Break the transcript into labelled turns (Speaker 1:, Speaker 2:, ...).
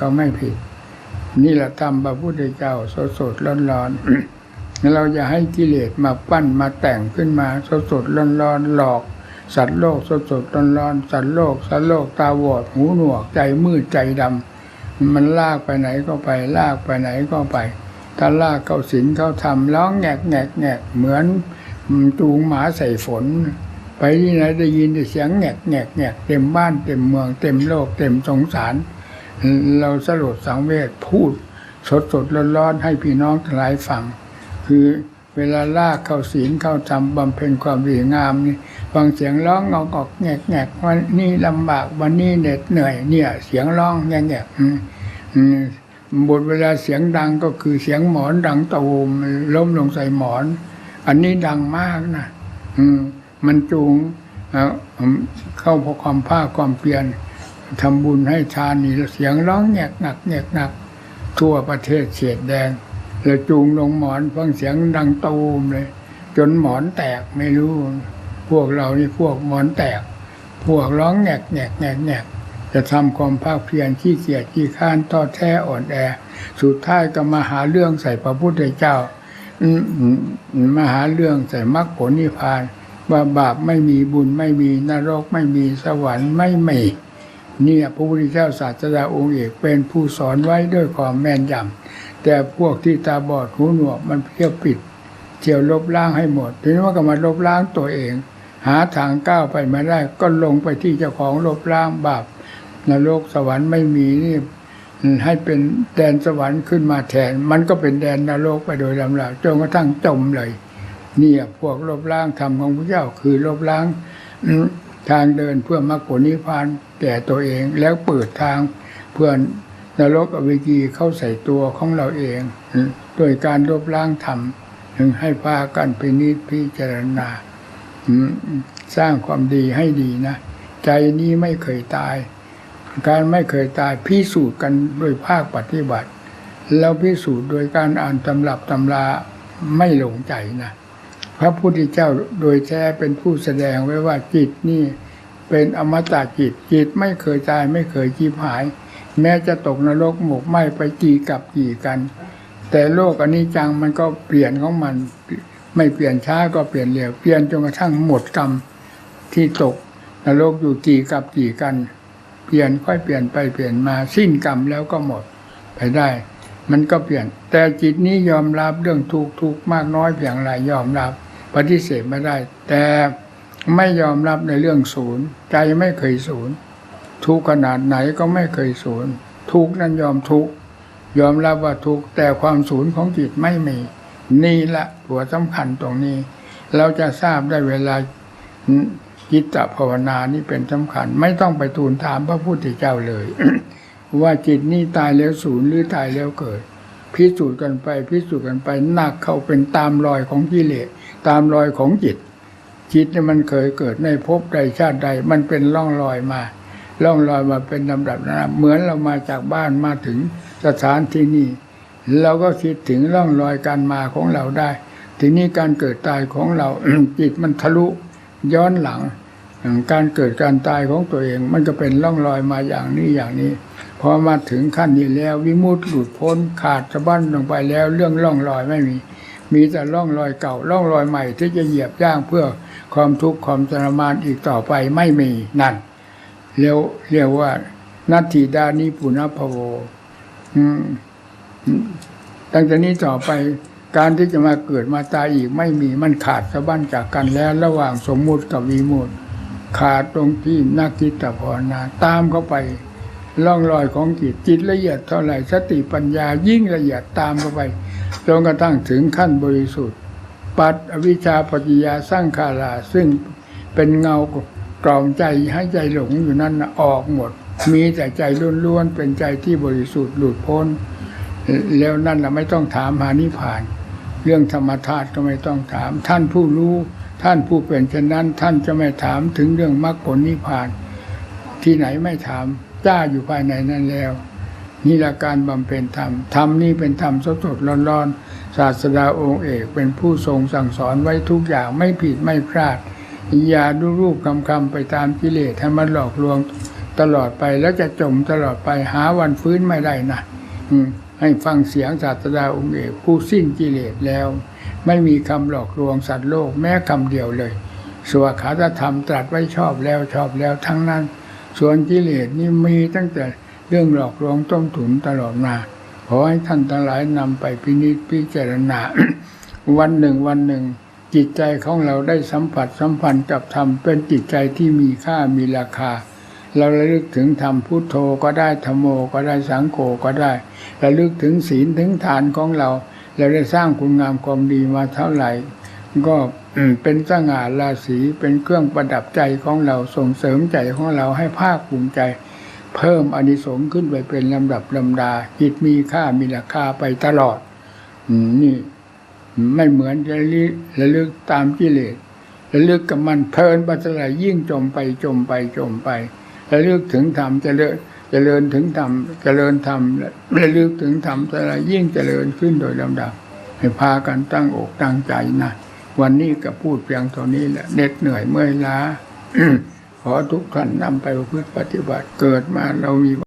Speaker 1: ก็ไม่ผิด นี่แหละธรรมพระพุทธเจ้าสดสดร้อนร้อนเราอย่าให้กิเลสมาปั้นมาแต่งขึ้นมาสดสดร้อนร้อนหลอก สัตว์โลกสดสดร้อนร้อนสัตว์โลกสัตว์โลกตาบอดหูหนวกใจมืดใจดำมันลากไปไหนก็ไป ลากไปไหนก็ไปถ้าลากเข้าสินเข้าทำร้องแงกแงกแงกเหมือนจูงหมาใส่ฝน ไปที่ไหนได้ยินแต่เสียงแงกแงกแงกเต็มบ้านเต็มเมืองเต็มโลกเต็มสงสาร เราสลดสังเวชพูดสดสดร้อนร้อนๆให้พี่น้องทั้งหลายฟัง คือเวลาลากเข้าศีลเข้าทำบำเพ็ญความดีงามนี่ฟังเสียงร้องงอกอกแงกแงกวันนี้ลำบากวันนี้เหน็ดเหนื่อยเนี่ย เสียงร้องแงกแงกบทเวลาเสียงดังก็คือเสียงหมอนดังตูมล้มลงใส่หมอน อันนี้ดังมากนะอืมมันจูงเอ่อเข้าพอความภาคความเพียร ทำบุญให้ทานนี่เสียงร้องแงกหนักแงกหนัก ทั่วประเทศเฉดแดงแล้วจูงลงหมอนฟังเสียงดังตูมเลย จนหมอนแตกไม่รู้ พวกเรานี่พวกหมอนแตก พวกร้องแงกแงกแงกแงกจะทำความภาคเพียรขี้เกียจขี้ข้านท้อแท้อ่อนแอ สุดท้ายก็มาหาเรื่องใส่พระพุทธเจ้ามอืมอืมมาหาเรื่องใส่มรรคผลนิพพานว่าบาปไม่มีบุญไม่มีนรกไม่มีสวรรค์ไม่มี เนี่ยพระพุทธเจ้าศาสดาองค์เอกเป็นผู้สอนไว้ด้วยความแม่นยำแต่พวกที่ตาบอดหูหนวกมันเที่ยวปิดเที่ยวลบล้างให้หมดทีนี้ว่าก็มาลบล้างตัวเอง หาทางก้าวไปม่ได้ ก็ลงไปที่เจ้าของลบล้างบาปนรกสวรรค์ไม่มีนี่ให้เป็นแดนสวรรค์ขึ้นมาแทน มันก็เป็นแดนนรกไปโดยลำดับจนกระทั่งจมเลย เนี่ยพวกลบล้างธรรมของพระเจ้าคือลบล้าง ทางเดินเพื่อมรรคผลนิพพานแก่ตัวเองแล้วเปิดทางเพื่อนนรกอเวกีเข้าใส่ตัวของเราเองอืมโดยการลบล้างธรรมถึงให้พากันพินิจพิจารณาสร้างความดีให้ดีนะใจนี้ไม่เคยตาย การไม่เคยตายพิสูจน์กันโดยภาคปฏิบัติ แล้วพิสูจน์โดยการอ่านตำรับตำราไม่หลงใจนะ พระพุทธเจ้าโดยแท้เป็นผู้แสดงไว้ว่าจิตนี่เป็นอมตะจิตจิตไม่เคยตายไม่เคยจีบหาย แม้จะตกนรกหมกไหมไปกี่กับกี่กัน แต่โลกอันนี้จังมันก็เปลี่ยนของมัน ไม่เปลี่ยนช้าก็เปลี่ยนเร็วเปลี่ยนจนกระทั่งหมดกรรมที่ตกนรกอยู่กี่กับกี่กัน เปลี่ยนค่อยเปลี่ยนไปเปลี่ยนมาสิ้นกรรมแล้วก็หมดไปได้ มันก็เปลี่ยน แต่จิตนี้ยอมรับเรื่องทุกข์ทุกมากน้อยเพียงไรยอมรับ ปฏิเสธไม่ได้ แต่ไม่ยอมรับในเรื่องศูนย์ ใจไม่เคยศูนย์ทุกขนาดไหนก็ไม่เคยศูนย์ทุกนั้นยอมทุกยอมรับว่าทุกแต่ความศูนย์ของจิตไม่มี นี่แหละหัวสำคัญตรงนี้ เราจะทราบได้เวลาจิตตภาวนานี่เป็นสำคัญ ไม่ต้องไปทูลถามพระพุทธเจ้าเลย ว่าจิตนี่ตายแล้วศูนย์หรือตายแล้วเกิด พิสูจน์กันไป พิสูจน์กันไปหนักเข้าเป็นตามรอยของกิเลสตามรอยของจิต จิตเนี่ยมันเคยเกิดในภพใดชาติใด มันเป็นร่องรอยมาร่องรอยมาเป็นลำดับนะเหมือนเรามาจากบ้านมาถึงสถานที่นี้เราก็คิดถึงร่องรอยการมาของเราได้ ทีนี้การเกิดตายของเราจิตมันทะลุย้อนหลัง การเกิดการตายของตัวเอง มันก็เป็นร่องรอยมาอย่างนี้อย่างนี้พอมาถึงขั้นนี้แล้ววิมุตติหลุดพ้นขาดสะบั้นลงไปแล้วเรื่องร่องรอยไม่มี มีแต่ร่องรอยเก่าร่องรอยใหม่ที่จะเหยียบย่างเพื่อความทุกข์ความทรมานอีกต่อไปไม่มีนั่นเรียกเรียกว่านัตถิดานิปุณพโวตั้งแต่นี้ต่อไปการที่จะมาเกิดมาตายอีกไม่มีมันขาดสะบั้นจากกันแล้ว ระหว่างสมมุติกับวิมุตติ ขาดตรงที่นักจิตภาวนาตามเข้าไปร่องรอยของจิตจิตละเอียดเท่าไหร่สติปัญญายิ่งละเอียดตามเข้าไปจนกระทั่งถึงขั้นบริสุทธิ์ ปัดอวิชชาปัจจยาสร้างขาราซึ่งเป็นเงากล่อมใจให้ใจหลงอยู่นั่นออกหมด มีแต่ใจล้วนๆเป็นใจที่บริสุทธิ์หลุดพ้น แล้วนั่นเราไม่ต้องถามหานิพาน เรื่องธรรมธาตุก็ไม่ต้องถาม ท่านผู้รู้ ท่านผู้เป็นเช่นนั้น ท่านจะไม่ถามถึงเรื่องมรรคผลนิพพาน ที่ไหนไม่ถามจ้าอยู่ภายในนั้นแล้วนี่ละการบำเพ็ญธรรมธรรมนี่เป็นธรรมสดสดร้อนร้อนๆศาสดาองค์เอกเป็นผู้ทรงสั่งสอนไว้ทุกอย่างไม่ผิดไม่พลาดอย่าดูรูปคำคำไปตามกิเลสให้มันหลอกลวงตลอดไปแล้วจะจมตลอดไปหาวันฟื้นไม่ได้นะอืม ให้ฟังเสียงศาสดาองค์เอกผู้สิ้นกิเลสแล้ว ไม่มีคำหลอกลวงสัตว์โลกแม้คำเดียวเลยสวขาตธรรมตรัสไว้ชอบแล้วชอบแล้วทั้งนั้น ส่วนกิเลสนี่มีตั้งแต่เรื่องหลอกลวงต้มถุนตลอดมาขอให้ท่านทั้งหลายนำไปพินิจพิจารณา วันหนึ่งวันหนึ่ง จิตใจของเราได้สัมผัสสัมพันธ์กับธรรมเป็นจิตใจที่มีค่ามีราคา เราระลึกถึงธรรมพุทโธก็ได้ธรรมโมก็ได้สังโฆก็ได้ระลึกถึงศีลถึงฐานของเราเราได้สร้างคุณงามความดีมาเท่าไหร่ ก็เป็นสง่าราศีเป็นเครื่องประดับใจของเราส่งเสริมใจของเราให้ภาคภูมิใจ เพิ่มอนิสงส์ขึ้นไปเป็นลำดับลำดาจิตมีค่ามีราคาไปตลอดนี่ไม่เหมือนจะลิระลึกตามกิเลสระลึกกับมันเพลินไปเท่าไหร่ยิ่งจมไปจมไปจมไป ระลึกถึงธรรมเจริญเจริญถึงธรรมเจริญธรรมระลึกถึงธรรมเท่าไรยิ่งเจริญขึ้นโดยลำดับ ให้พากันตั้งอกตั้งใจนะวันนี้ก็พูดเพียงเท่านี้แหละเหน็ดเหนื่อยเมื่อยล้าขอทุกท่านนำไปประพฤติปฏิบัติเกิดมาเรามี